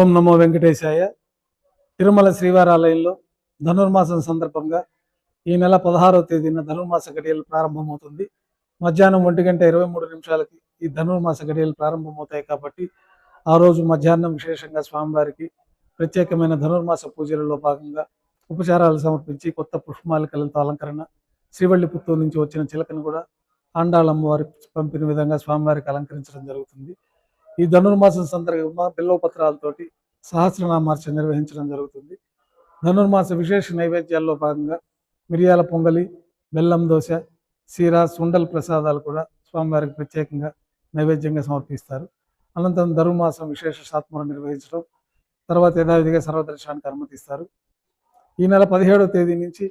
ఓం నమో వెంకటేశాయ. తిరుమల శ్రీవారాలయంలో ధనుర్మాసం సందర్భంగా ఈ నెల పదహారవ తేదీన ధనుర్మాస ఘడియలు ప్రారంభమవుతుంది. మధ్యాహ్నం ఒంటి గంట ఇరవై మూడు నిమిషాలకి ఈ ధనుర్మాస ఘడియలు ప్రారంభమవుతాయి కాబట్టి ఆ రోజు మధ్యాహ్నం విశేషంగా స్వామివారికి ప్రత్యేకమైన ధనుర్మాస పూజలలో భాగంగా ఉపచారాలు సమర్పించి కొత్త పుష్పమాలికలతో అలంకరణ శ్రీవల్లి పుత్తూరు నుంచి వచ్చిన చిలకను కూడా ఆండాళమ్మవారి పంపిన విధంగా స్వామివారికి అలంకరించడం జరుగుతుంది. ఈ ధనుర్మాసం సందర్భంగా బిల్వపత్రాలతోటి సహస్రనామార్చన నిర్వహించడం జరుగుతుంది. ధనుర్మాస విశేష నైవేద్యాల్లో భాగంగా మిరియాల పొంగలి బెల్లం దోశ సీరా సుండల్ ప్రసాదాలు కూడా స్వామివారికి ప్రత్యేకంగా నైవేద్యంగా సమర్పిస్తారు. అనంతరం ధనుర్మాసం విశేష సాత్మరం నిర్వహించడం తర్వాత యథావిధిగా సర్వదర్శనానికి అనుమతిస్తారు. ఈ నెల పదిహేడవ తేదీ నుంచి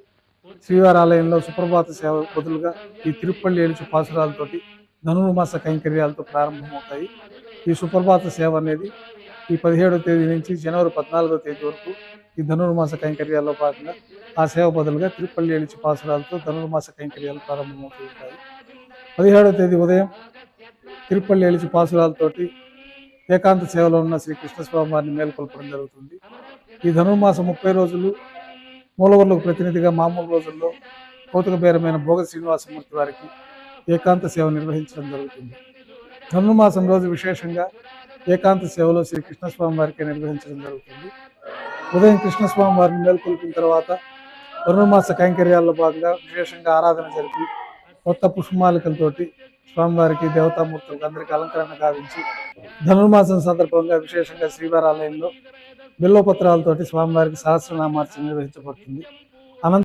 శ్రీవారి ఆలయంలో సుప్రభాత సేవ బదులుగా ఈ తిరుపల్లి ఏడుచు పాసురాలతోటి ధనుర్మాస కైంకర్యాలతో ప్రారంభమవుతాయి. ఈ సుప్రభాత సేవ అనేది ఈ పదిహేడవ తేదీ నుంచి జనవరి పద్నాలుగో తేదీ వరకు ఈ ధనుర్మాస కైంకర్యాల్లో భాగంగా ఆ సేవ బదులుగా తిరుపల్లి ఎలిచి పాసురాలతో ధనుర్మాస కైంకర్యాలు ప్రారంభమవుతూ ఉంటాయి. పదిహేడవ తేదీ ఉదయం తిరుపల్లి ఏలిచి పాసురాలతోటి ఏకాంత సేవలో ఉన్న శ్రీ కృష్ణస్వామి వారిని మేల్కొల్పడం జరుగుతుంది. ఈ ధనుర్మాసం ముప్పై రోజులు మూలవర్లకు ప్రతినిధిగా మామూలు రోజుల్లో కౌతుక బేరమైన భోగ శ్రీనివాసమూర్తి వారికి ఏకాంత సేవ నిర్వహించడం జరుగుతుంది. ధనుర్మాసం రోజు విశేషంగా ఏకాంత సేవలో శ్రీ కృష్ణస్వామి వారికి నిర్వహించడం జరుగుతుంది. ఉదయం కృష్ణస్వామి వారిని మేల్కొల్పిన తర్వాత ధనుర్మాస కైంకర్యాల్లో భాగంగా విశేషంగా ఆరాధన జరిపి కొత్త పుష్పమాలికలతోటి స్వామివారికి దేవతామూర్తులకు అందరికీ అలంకరణ గావించి ధనుర్మాసం సందర్భంగా విశేషంగా శ్రీవారి ఆలయంలో బిల్వపత్రాలతోటి స్వామివారికి సహస్రనామార్చన నిర్వహించబడుతుంది.